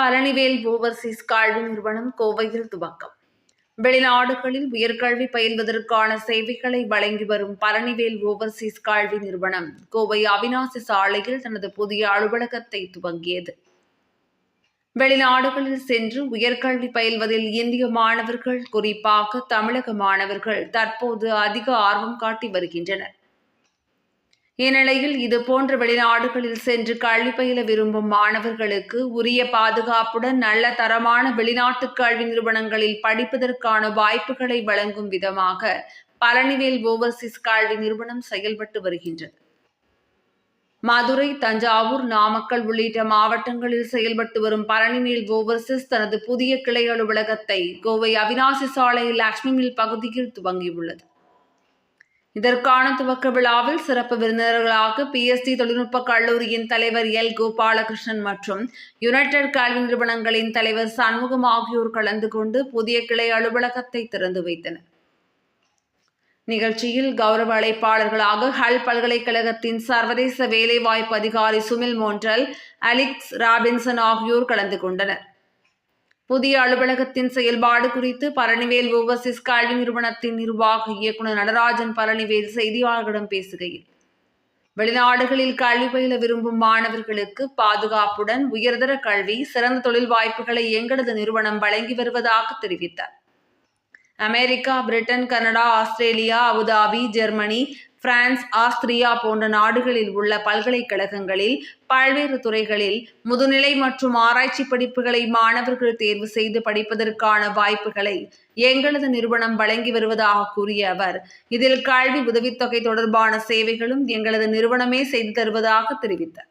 Palanivel Overseas கல்வி நிறுவனம் கோவையில் துவக்கம். வெளிநாடுகளில் உயர்கல்வி பயில்வதற்கான சேவைகளை வழங்கி வரும் பழனிவேல் ஓவர்சீஸ் கல்வி நிறுவனம் கோவை அவினாசி சாலையில் தனது புதிய அலுவலகத்தை துவங்கியது. வெளிநாடுகளில் சென்று உயர்கல்வி பயில்வதில் இந்திய மாணவர்கள் குறிப்பாக தமிழக மாணவர்கள் தற்போது அதிக ஆர்வம் காட்டி வருகின்றனர். இந்நிலையில் இதுபோன்ற வெளிநாடுகளில் சென்று கல்வி பயில விரும்பும் மாணவர்களுக்கு உரிய பாதுகாப்புடன் நல்ல தரமான வெளிநாட்டு கல்வி நிறுவனங்களில் படிப்பதற்கான வாய்ப்புகளை வழங்கும் விதமாக பழனிவேல் ஓவர்சீஸ் கல்வி நிறுவனம் செயல்பட்டு வருகின்றது. மதுரை தஞ்சாவூர் நாமக்கல் உள்ளிட்ட மாவட்டங்களில் செயல்பட்டு வரும் பழனிவேல் ஓவர்சீஸ் தனது புதிய கிளை அலுவலகத்தை கோவை அவினாசி சாலை லட்சுமி மில் பகுதியில் துவங்கியுள்ளது. இதற்கான துவக்க விழாவில் சிறப்பு விருந்தினர்களாக பிஎஸ்டி தொழில்நுட்ப கல்லூரியின் தலைவர் எல் கோபாலகிருஷ்ணன் மற்றும் யுனைடெட் கல்வி நிறுவனங்களின் தலைவர் சண்முகம் ஆகியோர் கலந்து கொண்டு புதிய கிளை அலுவலகத்தை திறந்து வைத்தனர். நிகழ்ச்சியில் கௌரவ அழைப்பாளர்களாக ஹல் பல்கலைக்கழகத்தின் சர்வதேச வேலைவாய்ப்பு அதிகாரி சுமில் மோன்றல் அலிக்ஸ் ராபின்சன் ஆகியோர் கலந்து கொண்டனர். புதிய அலுவலகத்தின் செயல்பாடு குறித்து பழனிவேல் ஓவர்சீஸ் கல்வி நிறுவனத்தின் நிர்வாக இயக்குநர் நடராஜன் பழனிவேல் செய்தியாளர்களிடம் பேசுகையில் வெளிநாடுகளில் கல்வி பயில விரும்பும் மாணவர்களுக்கு பாதுகாப்புடன் உயர்தர கல்வி சிறந்த தொழில் வாய்ப்புகளை எங்களது நிறுவனம் வழங்கி வருவதாக தெரிவித்தார். America Britain Canada Australia Abu Dhabi Germany France Austria போன்ற நாடுகளில் உள்ள பல்கலைக்கழகங்களில் பல்வேறு துறைகளில் முதுநிலை மற்றும் ஆராய்ச்சி படிப்புகளை மாணவர்கள் தேர்வு செய்து படிப்பதற்கான வாய்ப்புகளை எங்களது நிறுவனம் வழங்கி வருவதாக கூறிய அவர் இதில் கல்வி உதவித்தொகை தொடர்பான சேவைகளும் எங்களது நிறுவனமே செய்து தருவதாக தெரிவித்தார்.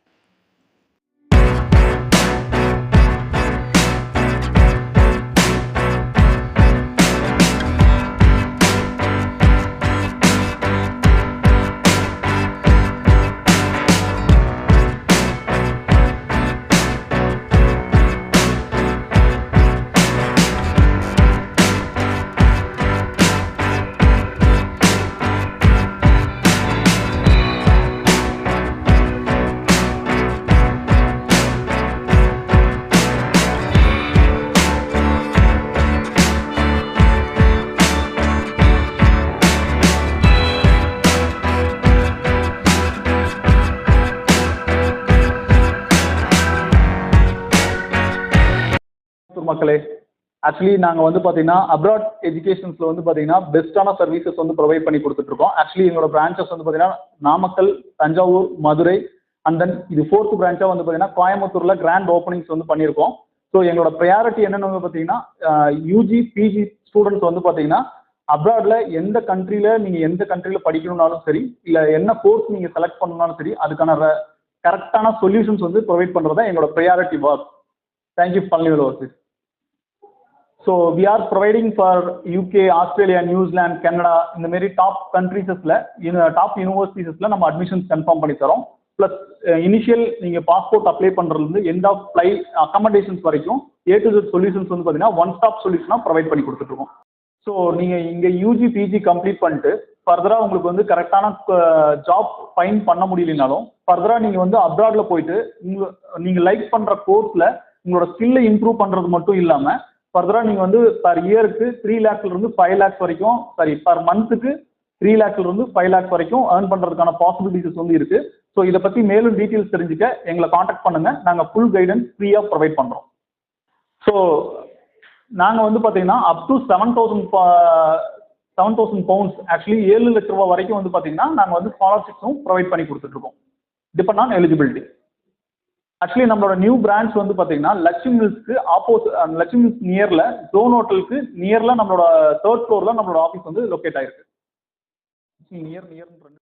மக்களே ஆக்சுவலி நாங்கள் வந்து பார்த்தீங்கன்னா அப்ராட் எஜுகேஷன்ஸில் வந்து பார்த்தீங்கன்னா பெஸ்ட்டான சர்வீசஸ் வந்து ப்ரொவைட் பண்ணி கொடுத்துட்ருக்கோம் ஆக்சுவலி எங்களோட பிரான்ச்சஸ் வந்து பார்த்தீங்கன்னா நாமக்கல் தஞ்சாவூர் மதுரை அண்ட் தென் இது ஃபோர்த் பிரான்ச்சாக வந்து பார்த்தீங்கன்னா கோயம்புத்தூரில் கிராண்ட் ஓப்பனிங்ஸ் வந்து பண்ணியிருக்கோம். ஸோ எங்களோட ப்ரையாரிட்டி என்னென்னு வந்து பார்த்தீங்கன்னா யூஜி பிஜி ஸ்டூடெண்ட்ஸ் வந்து பார்த்தீங்கன்னா அப்ராடில் எந்த கண்ட்ரியில் நீங்கள் எந்த கண்ட்ரியில் படிக்கணும்னாலும் சரி இல்லை என்ன கோர்ஸ் நீங்கள் செலக்ட் பண்ணணும்னாலும் சரி அதுக்கான கரெக்டான சொல்யூஷன்ஸ் வந்து ப்ரொவைட் பண்ணுறது தான் எங்களோட priority work thank you Palanivel overseas so we are providing for UK Australia New Zealand Canada இந்த மாரி டாப் கண்ட்ரீஸஸில் டாப் யூனிவர்சிட்டிஸில் நம்ம அட்மிஷன்ஸ் கன்ஃபார்ம் பண்ணி தரோம். ப்ளஸ் இனிஷியல் நீங்கள் பாஸ்போர்ட் அப்ளை பண்ணுறதுலேருந்து எண்ட் ஆஃப் ஃப்ளை அக்கமடேஷன்ஸ் வரைக்கும் ஏ டு ஜெட் சொல்யூஷன்ஸ் வந்து பார்த்தீங்கன்னா ஒன் ஸ்டாப் சொல்யூஷனாக ப்ரொவைட் பண்ணி கொடுத்துட்ருக்கோம் ஸோ நீங்கள் இங்கே யூஜி பிஜி கம்ப்ளீட் பண்ணிட்டு ஃபர்தராக உங்களுக்கு வந்து கரெக்டான ஜாப் ஃபைன் பண்ண முடியலனாலும் ஃபர்தராக நீங்கள் வந்து அப்ராடில் போயிட்டு உங்கள் நீங்கள் லைக் பண்ணுற கோர்ஸில் உங்களோட ஸ்கில்லை இம்ப்ரூவ் பண்ணுறது மட்டும் இல்லாமல் ஃபர்தராக நீங்கள் வந்து பர் இயருக்கு த்ரீ லேக்ஸ்லேருந்து ஃபைவ் லேக்ஸ் வரைக்கும் சாரி பர் மந்த்துக்கு த்ரீ லேக்ஸ்லேருந்து ஃபைவ் லேக்ஸ் வரைக்கும் ஏர்ன் பண்ணுறதுக்கான பாசிபிலிட்டிஸ் வந்து இருக்குது ஸோ இதை பற்றி மேலும் டீட்டெயில்ஸ் தெரிஞ்சுக்க எங்களை காண்டாக்ட் பண்ணுங்கள் நாங்கள் ஃபுல் கைடன்ஸ் ஃப்ரீயாக ப்ரொவைட் பண்ணுறோம் ஸோ நாங்கள் வந்து பார்த்தீங்கன்னா up to seven thousand seven thousand pounds actually ஏழு லட்ச ரூபா வரைக்கும் வந்து பார்த்தீங்கன்னா நாங்கள் வந்து ஸ்காலர்ஷிப்ஸும் ப்ரொவைட் பண்ணி கொடுத்துட்ருக்கோம் டிபெண்ட் ஆன் எலிஜிபிலிட்டி ஆக்சுவலி நம்மளோட நியூ பிரான்ச் வந்து பார்த்தீங்கன்னா லட்சுமி மில்ஸ்க்கு ஆப்போசிட் லட்சுமி மில்ஸ் நியரில் ஜோன் ஹோட்டலுக்கு நியரில் நம்மளோட தேர்ட் ஃப்ளோரில் நம்மளோட ஆஃபீஸ் வந்து லொக்கேட் ஆயிருக்கு. Near near